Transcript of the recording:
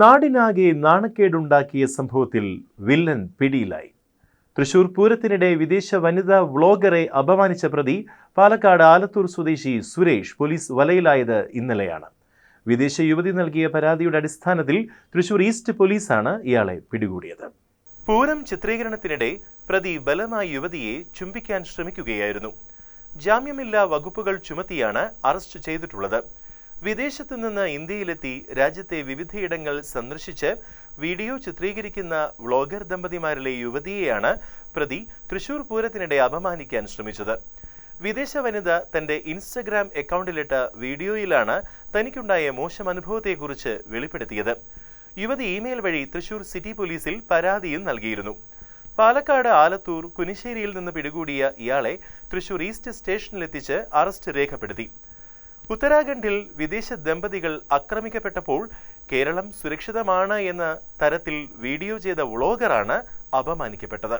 നാടിനാകെ നാണക്കേടുണ്ടാക്കിയ സംഭവത്തിൽ വില്ലൻ പിടിയിലായി. തൃശൂർ പൂരത്തിനിടെ വിദേശ വനിതാ വ്ളോഗറെ അപമാനിച്ച പ്രതി പാലക്കാട് ആലത്തൂർ സ്വദേശി സുരേഷ് പോലീസ് വലയിലായത് ഇന്നലെയാണ്. വിദേശ യുവതി നൽകിയ പരാതിയുടെ അടിസ്ഥാനത്തിൽ തൃശൂർ ഈസ്റ്റ് പോലീസാണ് ഇയാളെ പിടികൂടിയത്. പൂരം ചിത്രീകരണത്തിനിടെ പ്രതി ബലമായി യുവതിയെ ചുംബിക്കാൻ ശ്രമിക്കുകയായിരുന്നു. ജാമ്യമില്ലാ വകുപ്പുകൾ ചുമത്തിയാണ് അറസ്റ്റ് ചെയ്തിട്ടുള്ളത്. വിദേശത്തു നിന്ന് ഇന്ത്യയിലെത്തി രാജ്യത്തെ വിവിധയിടങ്ങൾ സന്ദർശിച്ച് വീഡിയോ ചിത്രീകരിക്കുന്ന വ്ളോഗർ ദമ്പതിമാരിലെ യുവതിയെയാണ് പ്രതി തൃശൂർ പൂരത്തിനിടെ അപമാനിക്കാൻ ശ്രമിച്ചത്. വിദേശ വനിത തന്റെ ഇൻസ്റ്റഗ്രാം അക്കൗണ്ടിലിട്ട വീഡിയോയിലാണ് തനിക്കുണ്ടായ മോശം അനുഭവത്തെക്കുറിച്ച് വെളിപ്പെടുത്തിയത്. യുവതി ഇമെയിൽ വഴി തൃശൂർ സിറ്റി പോലീസിൽ പരാതിയും നൽകിയിരുന്നു. പാലക്കാട് ആലത്തൂർ കുനിശ്ശേരിയിൽ നിന്ന് പിടികൂടിയ ഇയാളെ തൃശൂർ ഈസ്റ്റ് സ്റ്റേഷനിലെത്തിച്ച് അറസ്റ്റ് രേഖപ്പെടുത്തി. ഉത്തരാഖണ്ഡിൽ വിദേശ ദമ്പതികൾ ആക്രമിക്കപ്പെട്ടപ്പോൾ കേരളം സുരക്ഷിതമാണ് എന്ന തരത്തിൽ വീഡിയോ ചെയ്ത വ്ളോഗറാണ് അപമാനിക്കപ്പെട്ടത്.